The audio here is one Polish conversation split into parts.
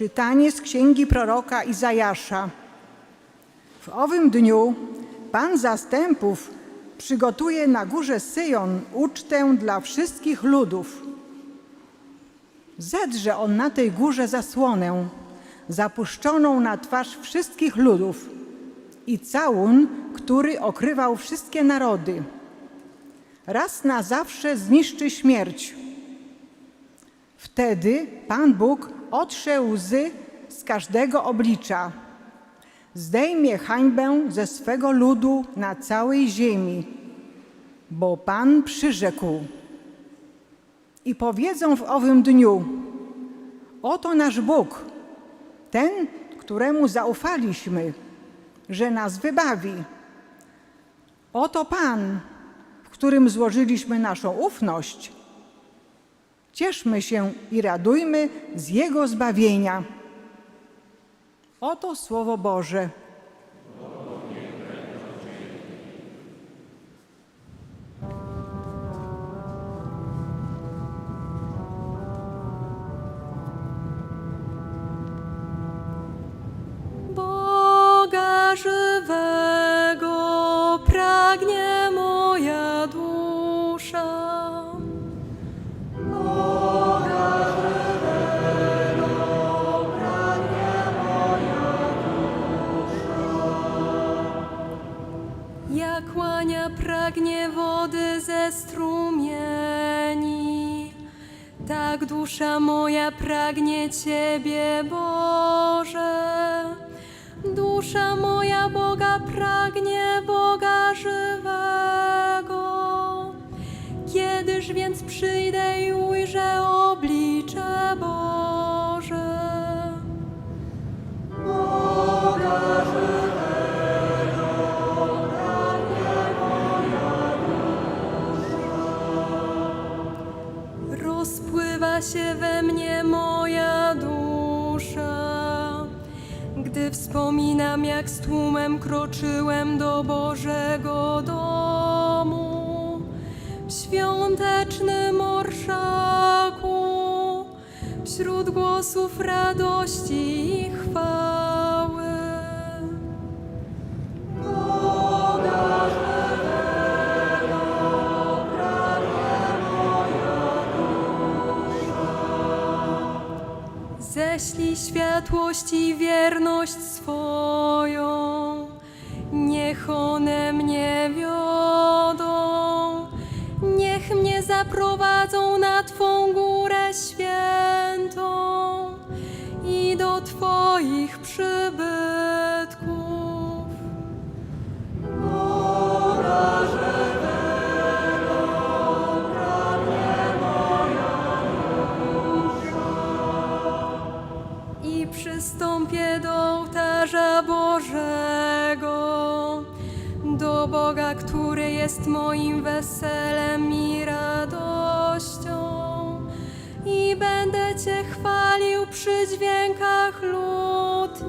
Czytanie z księgi proroka Izajasza. W owym dniu Pan zastępów przygotuje na górze Syjon ucztę dla wszystkich ludów. Zedrze on na tej górze zasłonę, zapuszczoną na twarz wszystkich ludów i całun, który okrywał wszystkie narody. Raz na zawsze zniszczy śmierć. Wtedy Pan Bóg otrze łzy z każdego oblicza. Zdejmie hańbę ze swego ludu na całej ziemi, bo Pan przyrzekł. I powiedzą w owym dniu: Oto nasz Bóg, ten, któremu zaufaliśmy, że nas wybawi. Oto Pan, w którym złożyliśmy naszą ufność. Cieszmy się i radujmy z Jego zbawienia. Oto Słowo Boże. Pragnie Ciebie, Boże. Dusza moja Boga pragnie Boga żywego. Kiedyż więc przyjdę kroczyłem do Bożego domu. W świątecznym orszaku, wśród głosów radości i chwały. Ześlij światłość i wierność swoją, one mnie wiodą, niech mnie zaprowadzą na Twą górę świętą i do Twoich przybytków. i przystąpię do ołtarza Bożego, Boga, który jest moim weselem i radością. I będę Cię chwalił przy dźwiękach lutni.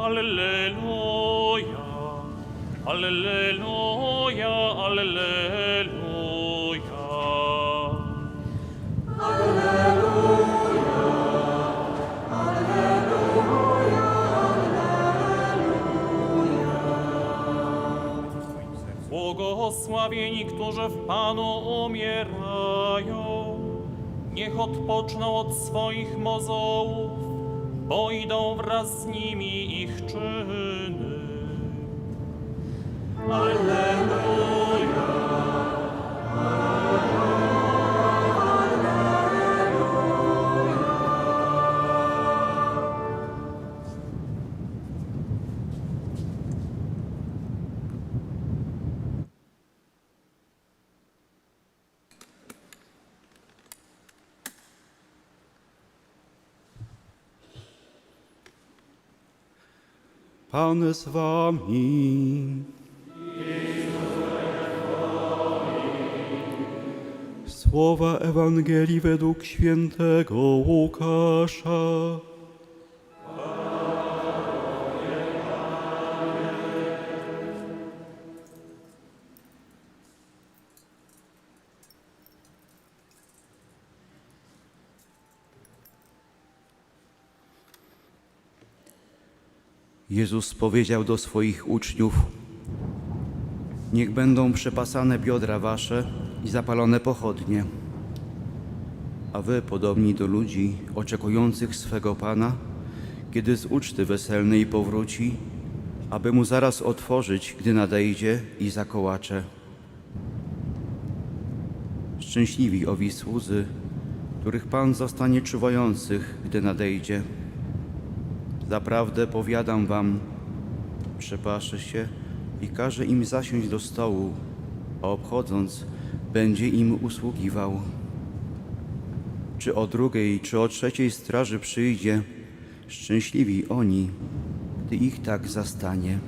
Alleluja, Alleluja, Alleluja. Błogosławieni, którzy w Panu umierają, niech odpoczną od swoich mozołów, bo idą wraz z nimi ich czyny. Pan z wami. Słowa Ewangelii według świętego Łukasza. Jezus powiedział do swoich uczniów: Niech będą przepasane biodra wasze i zapalone pochodnie. A wy podobni do ludzi oczekujących swego Pana, kiedy z uczty weselnej powróci, aby mu zaraz otworzyć, gdy nadejdzie i zakołacze. Szczęśliwi owi słudzy, których Pan zostanie czuwających, gdy nadejdzie. Zaprawdę powiadam wam, przepaszy się i każe im zasiąść do stołu, a obchodząc będzie im usługiwał. Czy o drugiej, czy o trzeciej straży przyjdzie, szczęśliwi oni, gdy ich tak zastanie.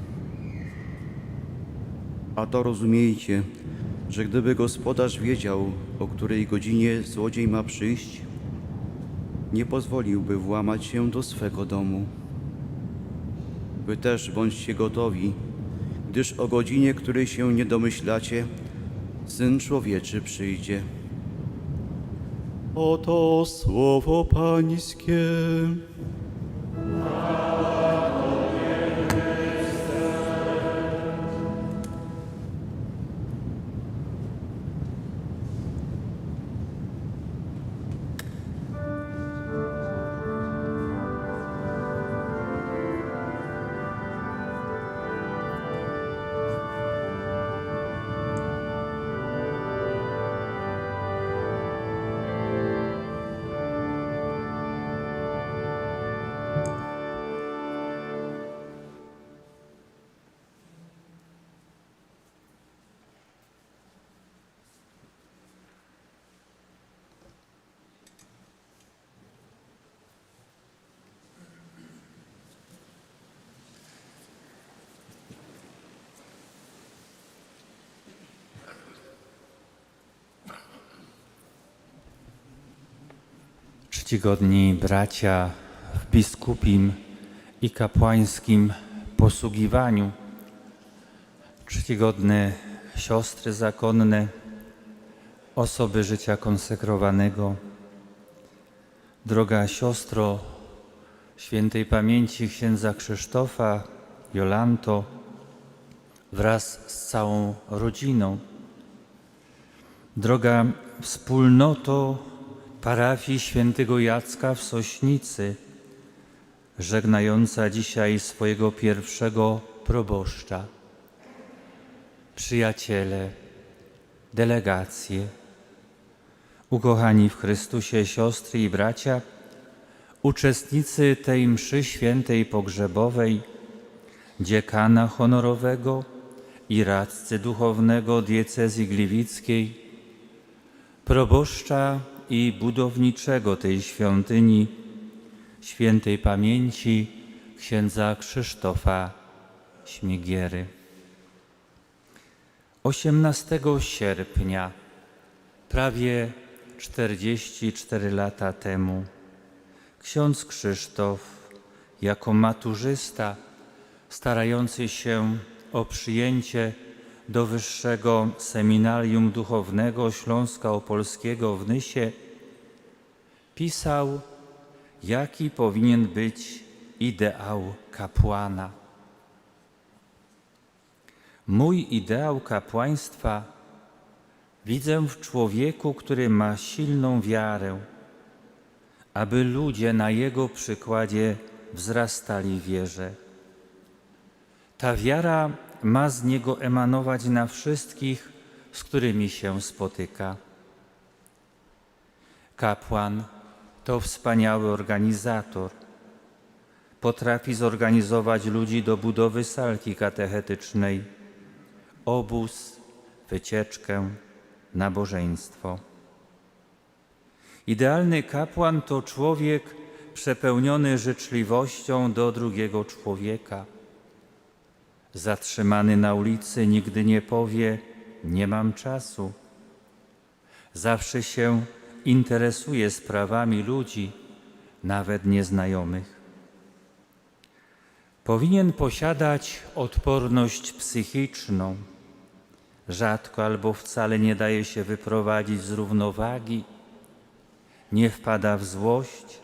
A to rozumiejcie, że gdyby gospodarz wiedział, o której godzinie złodziej ma przyjść, nie pozwoliłby włamać się do swego domu. Wy też bądźcie gotowi, gdyż o godzinie, której się nie domyślacie, Syn Człowieczy przyjdzie. Oto słowo Pańskie. Czcigodni bracia w biskupim i kapłańskim posługiwaniu, czcigodne siostry zakonne, osoby życia konsekrowanego, droga siostro świętej pamięci księdza Krzysztofa, Jolanto, wraz z całą rodziną, droga wspólnoto parafii świętego Jacka w Sośnicy, żegnająca dzisiaj swojego pierwszego proboszcza. Przyjaciele, delegacje, ukochani w Chrystusie siostry i bracia, uczestnicy tej mszy świętej pogrzebowej, dziekana honorowego i radcy duchownego diecezji gliwickiej, proboszcza i budowniczego tej świątyni, świętej pamięci księdza Krzysztofa Śmigiery. 18 sierpnia, prawie 44 lata temu, ksiądz Krzysztof, jako maturzysta starający się o przyjęcie do Wyższego Seminarium Duchownego Śląska Opolskiego w Nysie, pisał, jaki powinien być ideał kapłana. Mój ideał kapłaństwa widzę w człowieku, który ma silną wiarę, aby ludzie na jego przykładzie wzrastali w wierze. Ta wiara ma z niego emanować na wszystkich, z którymi się spotyka. Kapłan to wspaniały organizator. Potrafi zorganizować ludzi do budowy salki katechetycznej, obóz, wycieczkę, nabożeństwo. Idealny kapłan to człowiek przepełniony życzliwością do drugiego człowieka Zatrzymany na ulicy nigdy nie powie: Nie mam czasu. Zawsze się interesuje sprawami ludzi, nawet nieznajomych. Powinien posiadać odporność psychiczną. Rzadko albo wcale nie daje się wyprowadzić z równowagi, nie wpada w złość,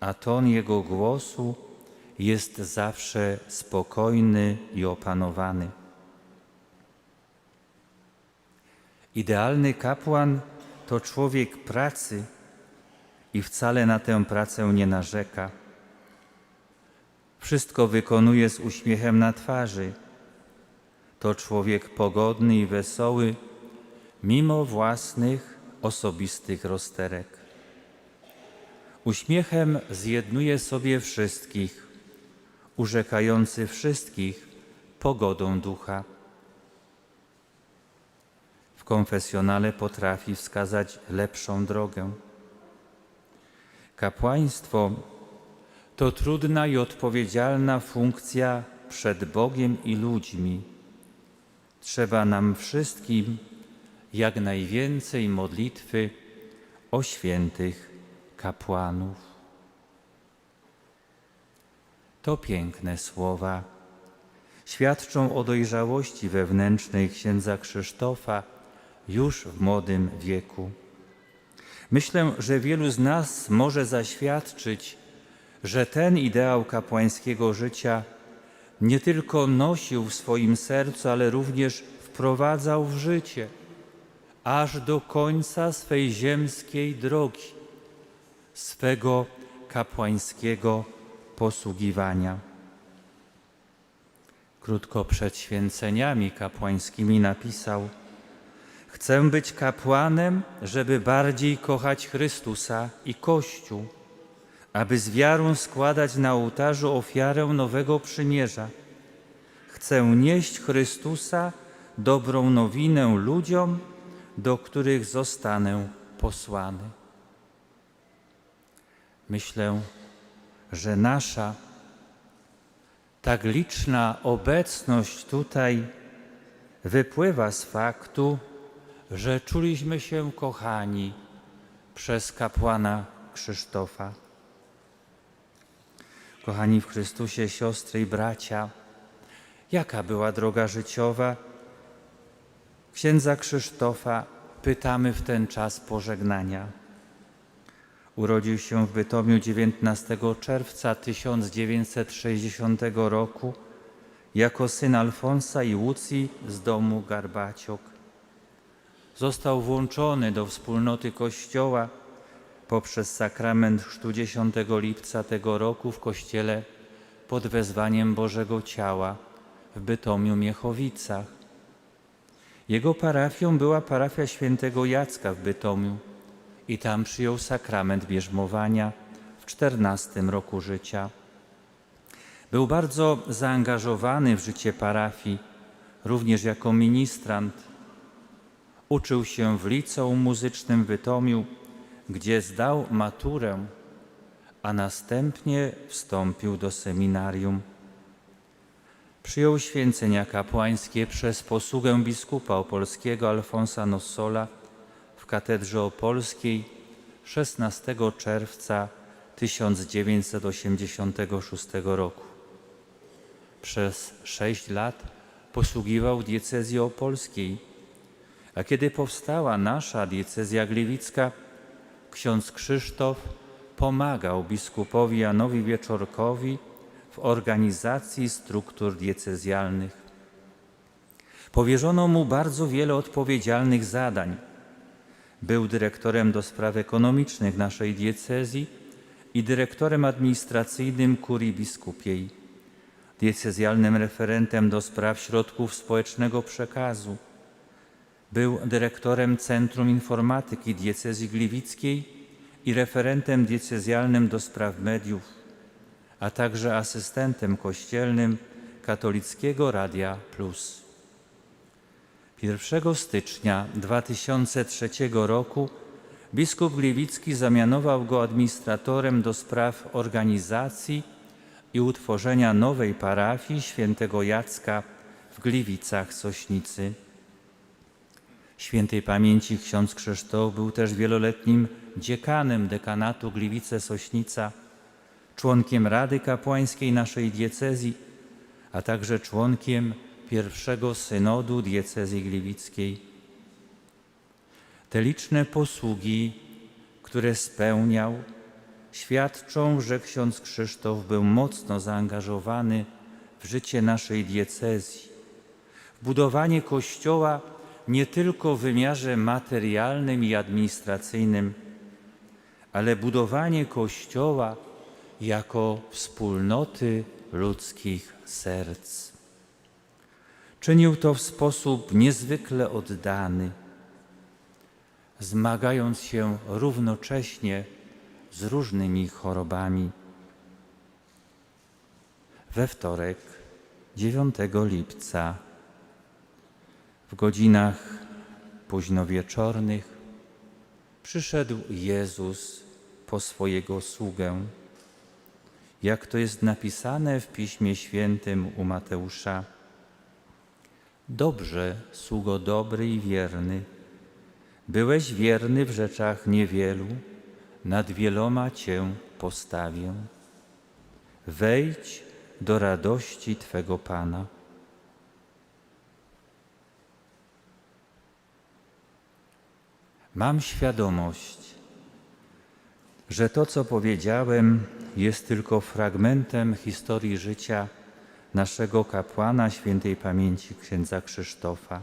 a ton jego głosu jest zawsze spokojny i opanowany. Idealny kapłan to człowiek pracy i wcale na tę pracę nie narzeka. Wszystko wykonuje z uśmiechem na twarzy. To człowiek pogodny i wesoły, mimo własnych osobistych rozterek. Uśmiechem zjednuje sobie wszystkich, urzekający wszystkich pogodą ducha. W konfesjonale potrafi wskazać lepszą drogę. Kapłaństwo to trudna i odpowiedzialna funkcja przed Bogiem i ludźmi. Trzeba nam wszystkim jak najwięcej modlitwy o świętych kapłanów. To piękne słowa świadczą o dojrzałości wewnętrznej księdza Krzysztofa już w młodym wieku. Myślę, że wielu z nas może zaświadczyć, że ten ideał kapłańskiego życia nie tylko nosił w swoim sercu, ale również wprowadzał w życie, aż do końca swej ziemskiej drogi, swego kapłańskiego posługiwania. Krótko przed święceniami kapłańskimi napisał: Chcę być kapłanem, żeby bardziej kochać Chrystusa i Kościół, aby z wiarą składać na ołtarzu ofiarę nowego przymierza. Chcę nieść Chrystusa, dobrą nowinę ludziom, do których zostanę posłany. Myślę, że nasza tak liczna obecność tutaj wypływa z faktu, że czuliśmy się kochani przez kapłana Krzysztofa. Kochani w Chrystusie, siostry i bracia, jaka była droga życiowa księdza Krzysztofa? Pytamy w ten czas pożegnania. Urodził się w Bytomiu 19 czerwca 1960 roku jako syn Alfonsa i Łucji z domu Garbaciok. Został włączony do wspólnoty Kościoła poprzez sakrament chrztu 10 lipca tego roku w kościele pod wezwaniem Bożego Ciała w Bytomiu Miechowicach. Jego parafią była parafia świętego Jacka w Bytomiu i tam przyjął sakrament bierzmowania w czternastym roku życia. Był bardzo zaangażowany w życie parafii, również jako ministrant. Uczył się w liceum muzycznym w Bytomiu, gdzie zdał maturę, a następnie wstąpił do seminarium. Przyjął święcenia kapłańskie przez posługę biskupa opolskiego Alfonsa Nossola katedrze opolskiej 16 czerwca 1986 roku. Przez sześć lat posługiwał diecezji opolskiej, a kiedy powstała nasza diecezja gliwicka, ksiądz Krzysztof pomagał biskupowi Janowi Wieczorkowi w organizacji struktur diecezjalnych. Powierzono mu bardzo wiele odpowiedzialnych zadań. Był dyrektorem do spraw ekonomicznych naszej diecezji i dyrektorem administracyjnym kurii biskupiej, diecezjalnym referentem do spraw środków społecznego przekazu. Był dyrektorem Centrum Informatyki Diecezji Gliwickiej i referentem diecezjalnym do spraw mediów, a także asystentem kościelnym Katolickiego Radia Plus. 1 stycznia 2003 roku biskup Gliwicki zamianował go administratorem do spraw organizacji, i utworzenia nowej parafii świętego Jacka w Gliwicach Sośnicy. Świętej pamięci ksiądz Krzysztof był też wieloletnim dziekanem dekanatu Gliwice Sośnica, członkiem Rady Kapłańskiej naszej diecezji, a także członkiem pierwszego synodu diecezji gliwickiej. Te liczne posługi, które spełniał, świadczą, że ksiądz Krzysztof był mocno zaangażowany w życie naszej diecezji, w budowanie Kościoła nie tylko w wymiarze materialnym i administracyjnym, ale budowanie Kościoła jako wspólnoty ludzkich serc. Czynił to w sposób niezwykle oddany, zmagając się równocześnie z różnymi chorobami. We wtorek, 9 lipca, w godzinach późnowieczornych, przyszedł Jezus po swojego sługę, jak to jest napisane w Piśmie Świętym u Mateusza. Dobrze, sługo dobry i wierny, byłeś wierny w rzeczach niewielu, nad wieloma Cię postawię. Wejdź do radości Twego Pana. Mam świadomość, że to, co powiedziałem, jest tylko fragmentem historii życia naszego kapłana świętej pamięci księdza Krzysztofa.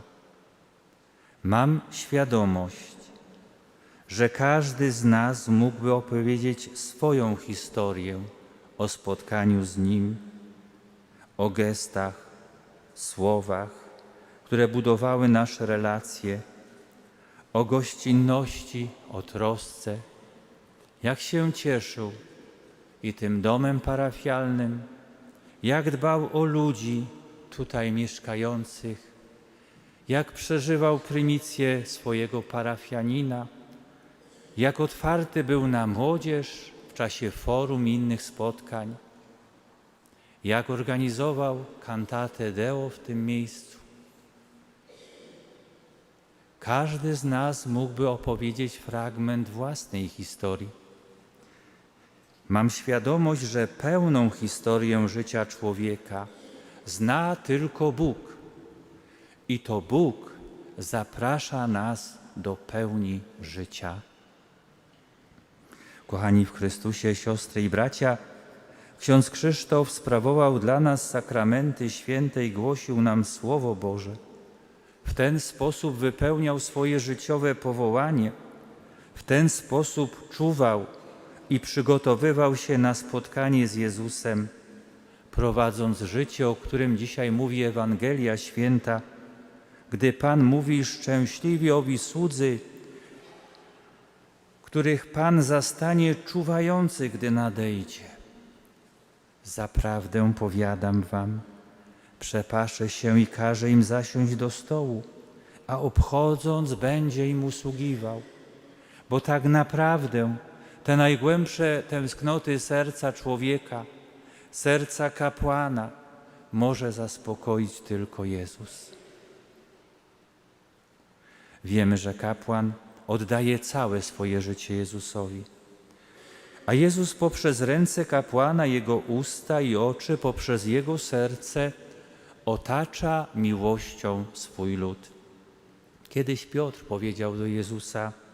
Mam świadomość, że każdy z nas mógłby opowiedzieć swoją historię o spotkaniu z Nim, o gestach, słowach, które budowały nasze relacje, o gościnności, o trosce, jak się cieszył i tym domem parafialnym, jak dbał o ludzi tutaj mieszkających, jak przeżywał prymisję swojego parafianina, jak otwarty był na młodzież w czasie forum i innych spotkań, jak organizował kantatę Deo w tym miejscu. Każdy z nas mógłby opowiedzieć fragment własnej historii. Mam świadomość, że pełną historię życia człowieka zna tylko Bóg. I to Bóg zaprasza nas do pełni życia. Kochani w Chrystusie, siostry i bracia, ksiądz Krzysztof sprawował dla nas sakramenty święte i głosił nam Słowo Boże. W ten sposób wypełniał swoje życiowe powołanie, w ten sposób czuwał i przygotowywał się na spotkanie z Jezusem, prowadząc życie, o którym dzisiaj mówi Ewangelia Święta, gdy Pan mówi szczęśliwi owi słudzy, których Pan zastanie czuwający, gdy nadejdzie. Zaprawdę powiadam wam, przepaszę się i każe im zasiąść do stołu, a obchodząc będzie im usługiwał. Bo tak naprawdę te najgłębsze tęsknoty serca człowieka, serca kapłana może zaspokoić tylko Jezus. Wiemy, że kapłan oddaje całe swoje życie Jezusowi. A Jezus poprzez ręce kapłana, jego usta i oczy, poprzez jego serce otacza miłością swój lud. Kiedyś Piotr powiedział do Jezusa: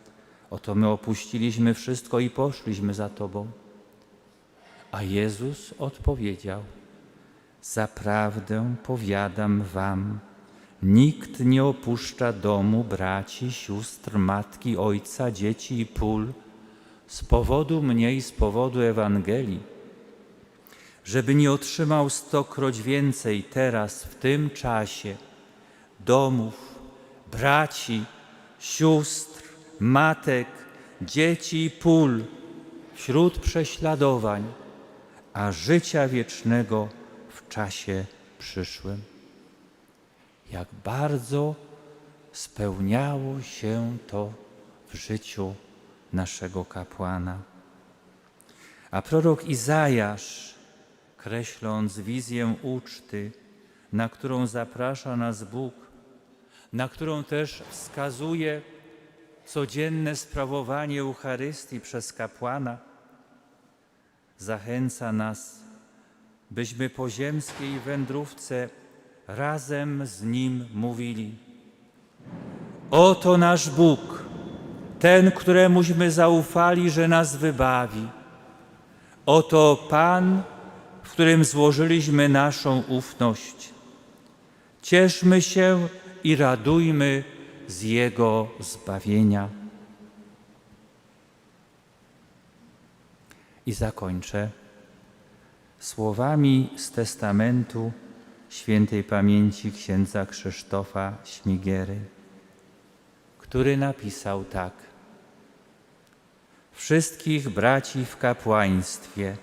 Oto my opuściliśmy wszystko i poszliśmy za Tobą. A Jezus odpowiedział: Zaprawdę powiadam Wam, nikt nie opuszcza domu, braci, sióstr, matki, ojca, dzieci i pól z powodu mnie i z powodu Ewangelii, żeby nie otrzymał stokroć więcej teraz, w tym czasie, domów, braci, sióstr, matek, dzieci i pól wśród prześladowań, a życia wiecznego w czasie przyszłym. Jak bardzo spełniało się to w życiu naszego kapłana. A prorok Izajasz kreśląc wizję uczty, na którą zaprasza nas Bóg, na którą też wskazuje codzienne sprawowanie Eucharystii przez kapłana, zachęca nas, byśmy po ziemskiej wędrówce razem z Nim mówili: Oto nasz Bóg, ten, któremuśmy zaufali, że nas wybawi. Oto Pan, w którym złożyliśmy naszą ufność. Cieszmy się i radujmy z Jego zbawienia. I zakończę słowami z testamentu świętej pamięci księdza Krzysztofa Śmigiery, który napisał tak. Wszystkich braci w kapłaństwie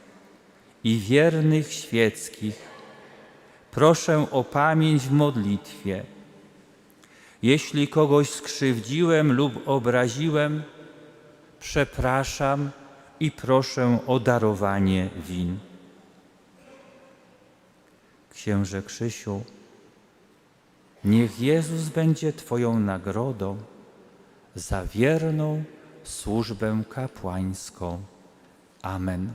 i wiernych świeckich proszę o pamięć w modlitwie. Jeśli kogoś skrzywdziłem lub obraziłem, przepraszam i proszę o darowanie win. Księże Krzysiu, niech Jezus będzie Twoją nagrodą za wierną służbę kapłańską. Amen.